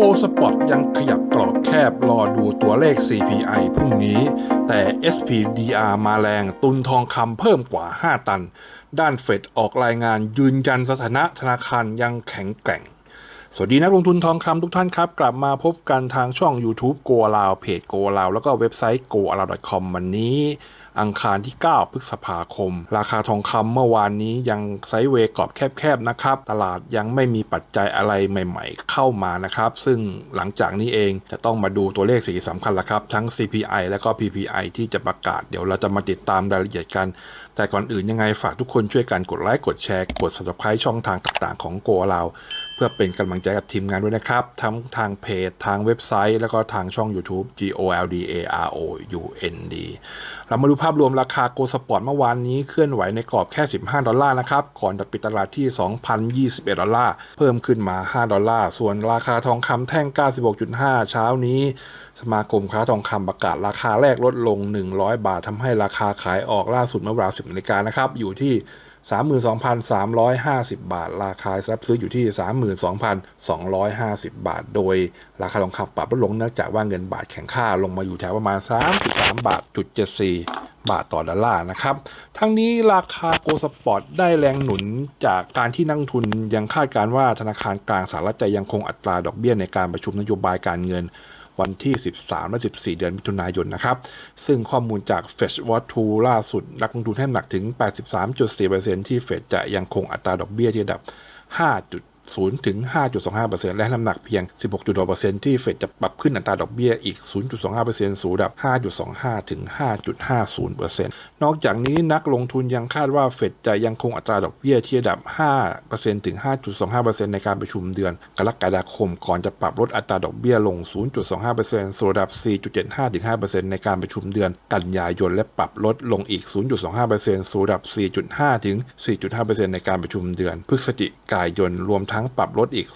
โกสปอตยังขยับกรอบแคบรอดูตัวเลข CPI พรุ่งนี้ แต่ SPDR มาแรงตุนทองคำเพิ่มกว่า 5 ตัน ด้านเฟดออกรายงานยืนยันสถานะธนาคารยังแข็งแกร่ง สวัสดีนักลงทุนทองคำทุกท่านครับ กลับมาพบกันทางช่อง YouTube โกลาวเพจโกลาวแล้วก็เว็บไซต์ g o a l a w c o m วันนี้ อังคารที่ 9 พฤษภาคม ราคาทองคำเมื่อวานนี้ยังไซด์เวย์กรอบแคบๆนะครับ ตลาดยังไม่มีปัจจัยอะไรใหม่ๆ เข้ามานะครับ ซึ่งหลังจากนี้เองจะต้องมาดูตัวเลขสิ่งสำคัญละครับ ทั้ง CPI และก็ PPI ที่จะประกาศเดี๋ยวเราจะมาติดตามรายละเอียดกัน แต่ก่อนอื่นยังไงฝากทุกคนช่วยกันกดไลค์กดแชร์กด subscribe ช่องทางต่างๆ ของโกลาว พื่อเป็นกำลังใจกับทีมงานด้วยนะครับ ทั้งทางเพจ ทางเว็บไซต์ แล้วก็ทางช่อง YouTube G O L D A R O U N D เรามาดูภาพรวมราคาโกลสปอร์ตเมื่อวานนี้เคลื่อนไหวในกรอบแค่ 15 ดอลลาร์นะครับ ก่อนจะปิดตลาดที่ 2,021 ดอลลาร์ เพิ่มขึ้นมา 5 ดอลลาร์ ส่วนราคาทองคำแท่ง 96.5 เช้านี้ สมาคมค้าทองคำประกาศราคาแรกลดลง 100 บาททำให้ราคาขายออกล่าสุดเมื่อเวลา10นาฬิกานะครับอยู่ที่ 32,350 บาท ราคารับซื้ออยู่ที่ 32,250 บาท โดยราคาทองคำปรับลดลงเนื่องจากว่าเงินบาทแข็งค่าลงมาอยู่แถวประมาณ 33 บาทจุด74 บาทต่อดอลลาร์นะครับ ทั้งนี้ราคาโกลสปอร์ตได้แรงหนุนจากการที่นักทุนยังคาดการว่าธนาคารกลางสหรัฐจะยังคงอัตราดอกเบี้ยในการประชุมนโยบายการเงิน วันที่ 13 และ 14 เดือนมิถุนายนนะครับ ซึ่งข้อมูลจาก Fed Watch 2ล่าสุด นักลงทุนให้หนักถึง 83.4%ที่เฟดจะยังคงอัตราดอกเบี้ยที่ระดับ 0ถึง5.25%และน้ำหนักเพียง 16.6%ที่เฟดจะปรับขึ้นอัตราดอกเบี้ยอีก 0.25%สู่ระดับ 5.25 ถึง 5.50%นอกจากนี้นักลงทุนยังคาดว่าเฟดจะยังคงอัตราดอกเบี้ยที่ระดับ 5%ถึง 5.25%ในการประชุมเดือน กรกฎาคมก่อนจะปรับลดอัตราดอกเบี้ยลง 0.25%สู่ระดับ 4.75 ถึง 5%ในการประชุมเดือนกันยายนและปรับลดลงอีก 0.25%สู่ระดับ 4.5 ถึง 4.5%ในการประชุมเดือนพฤศจิกายนรวมทั้งทั้งปรับลดอีก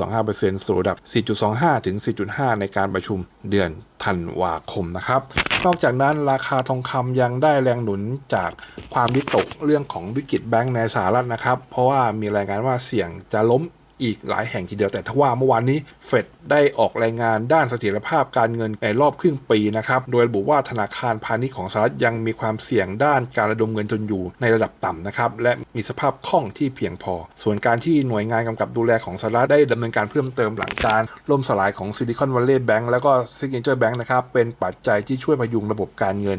0.25%สู่ระดับ 4.25 ถึง 4.5 ในการประชุมเดือนธันวาคมนะครับ นอกจากนั้นราคาทองคำยังได้แรงหนุนจากความวิตกเรื่องของวิกฤตแบงก์ในสหรัฐนะครับ เพราะว่ามีรายงานว่าเสี่ยงจะล้ม อีกหลายแห่งทีเดียวแต่ทว่าเมื่อวานนี้เฟดได้ออกรายงานด้านเสถียรภาพการเงินในรอบครึ่งปีนะครับโดยระบุว่าธนาคารพาณิชย์ของสหรัฐยังมีความเสี่ยงด้านการระดมเงินทุนอยู่ในระดับต่ำนะครับและมีสภาพคล่องที่เพียงพอ ส่วนการที่หน่วยงานกำกับดูแลของสหรัฐได้ดำเนินการเพิ่มเติมหลังการล่มสลายของซิลิคอนวัลเลย์แบงก์แล้วก็ซิกเนเจอร์แบงก์นะครับเป็นปัจจัยที่ช่วยพยุงระบบการเงิน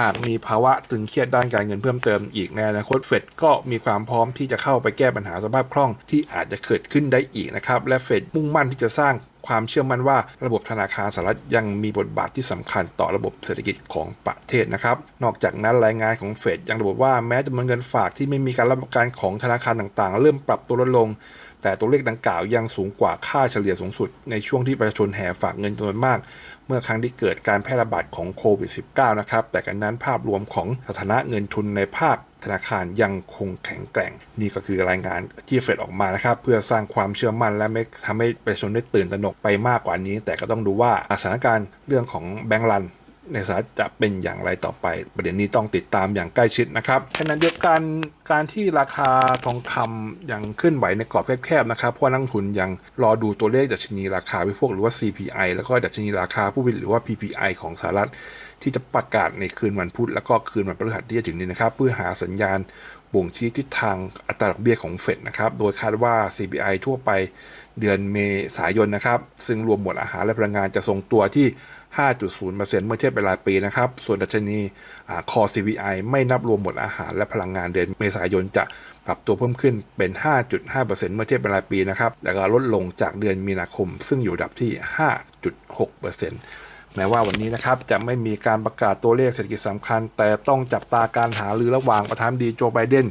หากมีภาวะตึงเครียดด้านการเงินเพิ่มเติมอีกในอนาคตเฟดก็มีความพร้อมที่จะเข้าไปแก้ปัญหาสภาพคล่องที่อาจจะเกิดขึ้นขึ้นได้อีกนะครับ และเฟดมุ่งมั่นที่จะสร้างความเชื่อมั่นว่าระบบธนาคารสหรัฐยังมีบทบาทที่สำคัญต่อระบบเศรษฐกิจของประเทศนะครับ นอกจากนั้นรายงานของเฟดยังระบุว่าแม้จำนวนเงินฝากที่ไม่มีการรับประกันของธนาคารต่างๆ เริ่มปรับตัวลดลง แต่ตัวเลขดังกล่าวยังสูงกว่าค่าเฉลี่ยสูงสุด ในช่วงที่ประชาชนแห่ฝากเงินจำนวนมาก เมื่อครั้งที่เกิดการแพร่ระบาดของโควิด -19 นะครับ แต่กันนั้นภาพรวมของสถานะเงินทุนในภาคธนาคารยังคงแข็งแกร่ง นี่ก็คือรายงานที่เฟดออกมานะครับ เพื่อสร้างความเชื่อมั่นและไม่ทำให้ประชาชนได้ตื่นตระหนกไปมากกว่านี้ แต่ก็ต้องดูว่าสถานการณ์เรื่องของแบงก์รัน ในสหรัฐจะเป็นอย่างไรต่อไปประเด็นนี้ต้องติดตามอย่างใกล้ชิดนะครับขณะเดียวกันการที่ราคาทองคำยังเคลื่อนไหวในกรอบแคบๆนะครับเพราะนักทุนยังรอดูตัวเลขดัชนีราคาวิโภคหรือว่า CPI แล้วก็ดัชนีราคาผู้ผลิตหรือว่า PPI ของสหรัฐ ที่จะประกาศในคืนวันพุธแล้วก็คืนวันพฤหัสที่จะถึงนี้นะครับ เพื่อหาสัญญาณบ่งชี้ทิศทางอัตราดอกเบี้ยของเฟดนะครับโดยคาดว่า CPI ทั่วไปเดือนเมษายนนะครับซึ่งรวมหมวดอาหารและพลังงานจะทรงตัวที่ 5.0%เมื่อเทียบเป็นรายปีนะครับ ส่วนดัชนีคอ CPI ไม่นับรวมหมดอาหารและพลังงานเดือนเมษายนจะปรับตัวเพิ่มขึ้นเป็น 5.5%เมื่อเทียบเป็นรายปีนะครับ แล้วก็ลดลงจากเดือนมีนาคม ซึ่งอยู่ระดับที่ 5.6%แม้ว่าวันนี้นะครับจะไม่มีการประกาศตัวเลขเศรษฐกิจสำคัญ แต่ต้องจับตาการหารือระหว่างประธานดีโจไบเดน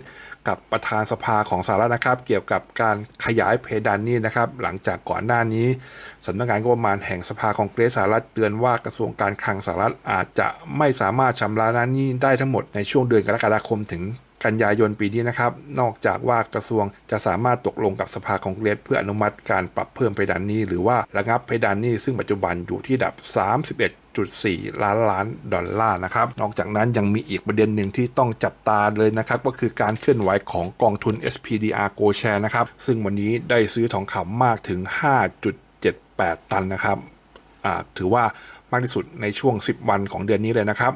กับประธานสภาของสหรัฐนะครับ เกี่ยวกับการขยายเพดานนี้นะครับ หลังจากก่อนหน้านี้สำนักงานงบประมาณแห่งสภาของเกรสสหรัฐเตือนว่ากระทรวงการคลังสหรัฐอาจจะไม่สามารถชำระหนี้ได้ทั้งหมดในช่วงเดือนกรกฎาคมถึง กันยายนปีนี้นะครับ นอกจากว่ากระทรวงจะสามารถตกลงกับสภาคองเกรสเพื่ออนุมัติการปรับเพิ่มเพดานหนี้ หรือว่าระงับเพดานหนี้ซึ่งปัจจุบันอยู่ที่ดับ31.4 ล้านล้านดอลลาร์นะครับ นอกจากนั้นยังมีอีกประเด็นหนึ่งที่ต้องจับตาเลยนะครับ ก็คือการเคลื่อนไหวของกองทุน SPDR Go Share นะครับ ซึ่งวันนี้ได้ซื้อทองคำมากถึง 5.78 ตันนะครับถือว่ามากที่สุดในช่วง 10 วันของเดือนนี้เลยนะครับ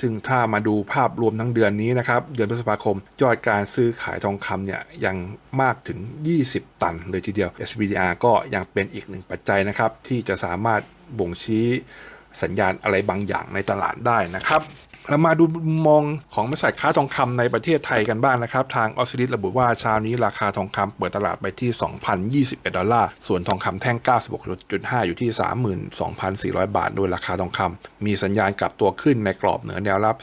ซึ่งถ้ามาดูภาพรวมทั้งเดือนนี้นะครับ เดือนพฤษภาคม ยอดการซื้อขายทองคำเนี่ยยังมากถึง 20 ตันเลยทีเดียว SBDR ก็ยังเป็นอีกหนึ่งปัจจัยนะครับ ที่จะสามารถบ่งชี้สัญญาณอะไรบางอย่างในตลาดได้นะครับ เรามาดูมุมมองของบริษัทค้าทองคำในประเทศไทยกันบ้างนะครับ ทางออสเตรเลียระบุว่าเช้านี้ราคาทองคำเปิดตลาดไปที่ 2,021 ดอลลาร์ ส่วนทองคำแท่ง 96.5 อยู่ที่ 32,400 บาท โดยราคาทองคำมีสัญญาณกลับตัวขึ้นในกรอบเหนือแนวรับ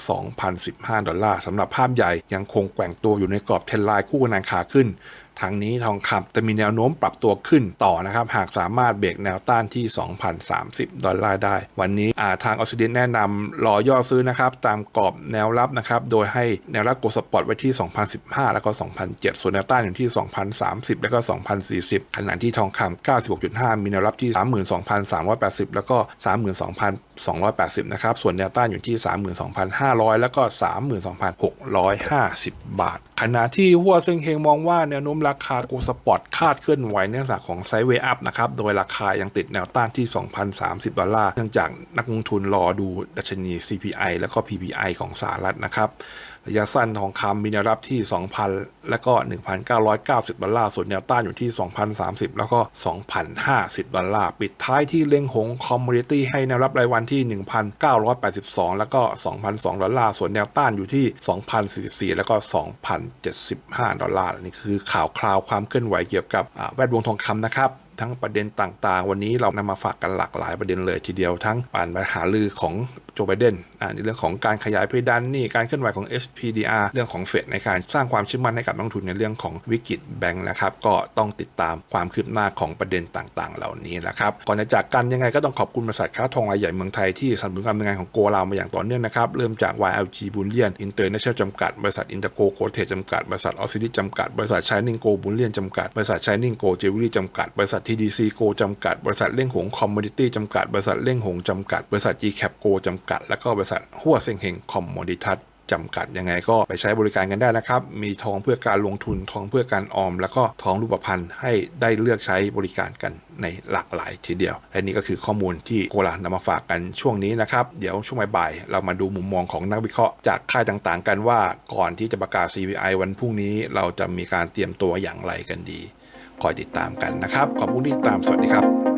2,015 ดอลลาร์สำหรับภาพใหญ่ยังคงแกว่งตัวอยู่ในกรอบเทรนไลน์คู่กันขาขึ้น ทางนี้ทองคำจะมีแนวโน้มปรับตัวขึ้นต่อนะครับ หากสามารถเบรกแนวต้านที่ 2,030 ดอลลาร์ได้ วันนี้อาทางออสเตรเลียแนะนำรอย่อซื้อนะครับ ตามกรอบแนวรับนะครับ โดยให้แนวรับโกลด์สปอร์ตไว้ที่ 2,015 แล้วก็ 2,007 ส่วนแนวต้านอยู่ที่ 2,030 แล้วก็ 2,040 ขณะที่ทองคำ96.5 มีแนวรับที่ 32,380 แล้วก็ 32,000 280 นะครับ ส่วนแนวต้านอยู่ที่ 32,500 แล้วก็ 32,650 บาท ขณะที่หัวเซิงเฮงมองว่าแนวโน้มราคาโกลด์สปอร์ตคาดเคลื่อนไหวเนื่องจากของไซด์เวย์อัพนะครับ โดยราคายังติดแนวต้านที่ 2,030 ดอลลาร์ เนื่องจากนักลงทุนรอดูดัชนี CPI แล้วก็ PPI ของสหรัฐนะครับระยะสั้นทองคำมีแนวรับที่ 2,000 แล้วก็ 1,990 ดอลลาร์ ส่วนแนวต้านอยู่ที่ 2,030 แล้วก็ 2,050 ดอลลาร์ ปิดท้ายที่เล่งหงคอมมูนิตี้ให้แนวรับรายวันที่ 1,982 แล้วก็ 2,002 ดอลลาร์ ส่วนแนวต้านอยู่ที่ 2,044 แล้วก็ 2,075 ดอลลาร์นี่คือข่าวคราวความเคลื่อนไหวเกี่ยวกับแวดวงทองคำนะครับทั้งประเด็นต่างๆ วันนี้เรานำมาฝากกันหลากหลายประเด็นเลยทีเดียวทั้งปานปัญหาลือของโจไบเดนอ่าในเรื่องของการขยายเพดานนี่การเคลื่อนไหวของ SPDR เรื่องของเฟดในการสร้างความเชื่อมั่นให้กับนักทุนในเรื่องของวิกฤตแบงค์นะครับก็ต้องติดตามความคืบหน้าของประเด็นต่างๆ เหล่านี้นะครับก่อนจะจากกันยังไงก็ต้องขอบคุณบริษัทค้าทองรายใหญ่เมืองไทยที่สนับสนุนการดำเนินงานของโกลามาอย่างต่อเนื่องนะครับเริ่มจาก YLG Bullion International จำกัดบริษัท Interco c o t e จำกัดบริษัท o s ซิ i จำกัดบริษัท Shining Go Bullion จำกัดบริษัท Shining Go Jewelry จำกัดบริษัท TDC Go จำกัดบริษัทเล่งหงคอมมูนิตี้จำกัดบริษัทเล่งหงจำกัดบริษัท GCap Go จำกัด แล้วก็บริษัทหัวเซ็งเฮงคอมมูนิทัศจำกัดยังไงก็ไปใช้บริการกันได้นะครับ มีทองเพื่อการลงทุนทองเพื่อการออม แล้วก็ทองรูปพรรณให้ได้เลือกใช้บริการกันในหลากหลายทีเดียว และนี่ก็คือข้อมูลที่โกลานำมาฝากกันช่วงนี้นะครับ เดี๋ยวช่วงบ่ายเรามาดูมุมมองของนักวิเคราะห์จากค่ายต่างๆ กันว่าก่อนที่จะประกาศ CPI วันพรุ่งนี้ เราจะมีการเตรียมตัวอย่างไรกันดี คอยติดตามกันนะครับ ขอบคุณที่ติดตามสวัสดีครับ